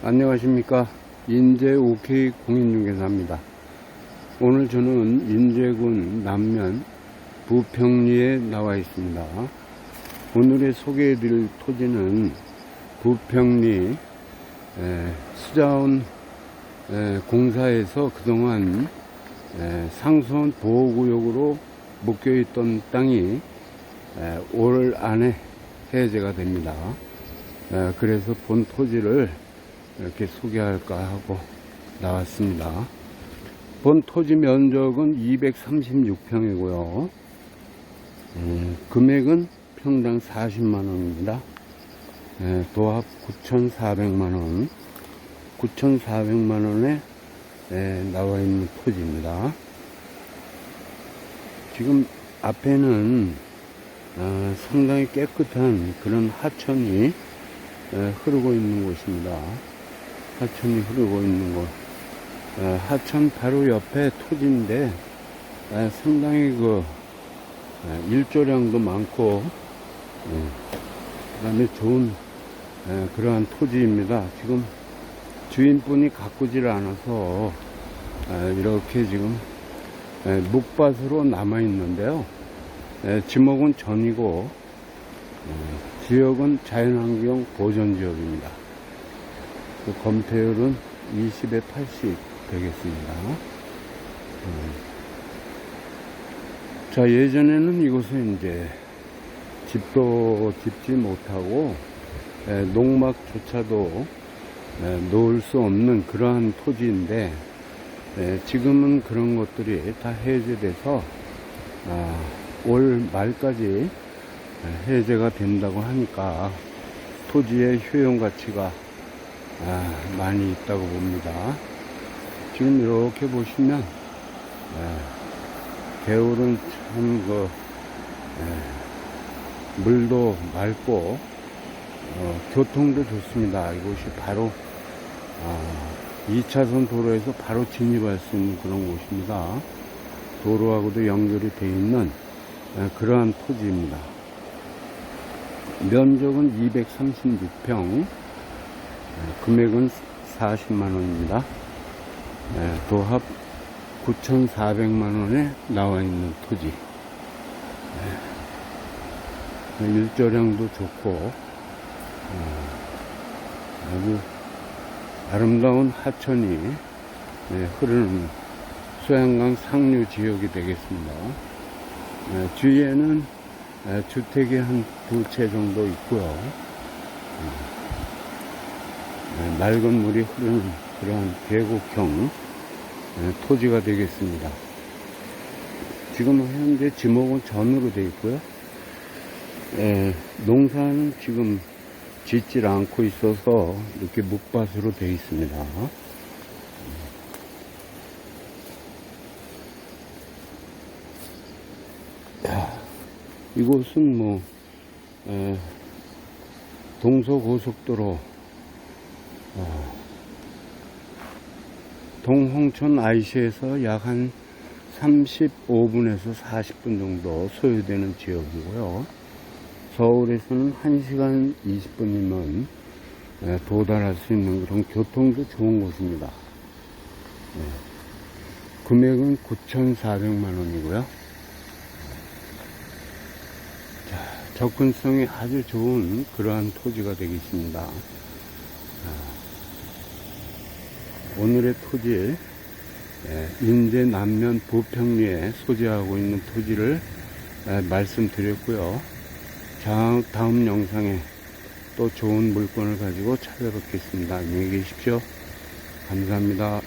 안녕하십니까. 인제 OK 공인중개사입니다. 오늘 저는 인제군 남면 부평리에 나와 있습니다. 오늘의 소개해 드릴 토지는 부평리 에, 수자원 에, 공사에서 그동안 에, 상수원 보호구역으로 묶여있던 땅이 에, 올 안에 해제가 됩니다. 에, 그래서 본 토지를 이렇게 소개할까 하고 나왔습니다. 본 토지 면적은 236평이고요. 음, 금액은 평당 40만원입니다. 도합 9,400만원. 9,400만원에 나와 있는 토지입니다. 지금 앞에는 어, 상당히 깨끗한 그런 하천이 에, 흐르고 있는 곳입니다. 하천이 흐르고 있는 곳. 어, 하천 바로 옆에 토지인데 에, 상당히 그 에, 일조량도 많고 그 다음에 좋은 에, 그러한 토지입니다. 지금 주인분이 가꾸질 않아서 에, 이렇게 지금 에, 묵밭으로 남아 있는데요. 에, 지목은 전이고 에, 지역은 자연환경 보존 지역입니다. 그 검토율은 20에 80 되겠습니다. 음. 자 예전에는 이곳에 이제 집도 짓지 못하고 에, 농막조차도 에, 놓을 수 없는 그러한 토지인데 에, 지금은 그런 것들이 다 해제돼서 아, 올 말까지 해제가 된다고 하니까 토지의 효용 가치가 아, 많이 있다고 봅니다. 지금 이렇게 보시면 에, 겨울은 참그 물도 맑고 어, 교통도 좋습니다. 이곳이 바로 아, 2차선 도로에서 바로 진입할 수 있는 그런 곳입니다. 도로하고도 연결이 되어 있는 에, 그러한 토지입니다. 면적은 236평, 금액은 40만 원입니다. 도합 9,400만 원에 나와 있는 토지. 일조량도 좋고, 어, 아주 아름다운 하천이 흐르는 소양강 상류 지역이 되겠습니다. 주위에는 주택이 한 두 채 정도 있고요. 맑은 물이 흐르는 그러한 계곡형 토지가 되겠습니다. 지금 현재 지목은 전으로 되어 있고요. 에, 농사는 지금 짓질 않고 있어서 이렇게 묵밭으로 되어 있습니다. 야, 이곳은 뭐 에, 동서고속도로 어, 동홍천 IC에서 약 한 35분에서 40분 정도 소요되는 지역이고요. 서울에서는 1시간 20분이면 도달할 수 있는 그런 교통도 좋은 곳입니다. 네. 금액은 9,400만 원이고요. 접근성이 아주 좋은 그러한 토지가 되겠습니다. 오늘의 토지 인제 남면 부평리에 소재하고 있는 토지를 말씀드렸고요. 자, 다음 영상에 또 좋은 물건을 가지고 찾아뵙겠습니다. 안녕히 계십시오. 감사합니다.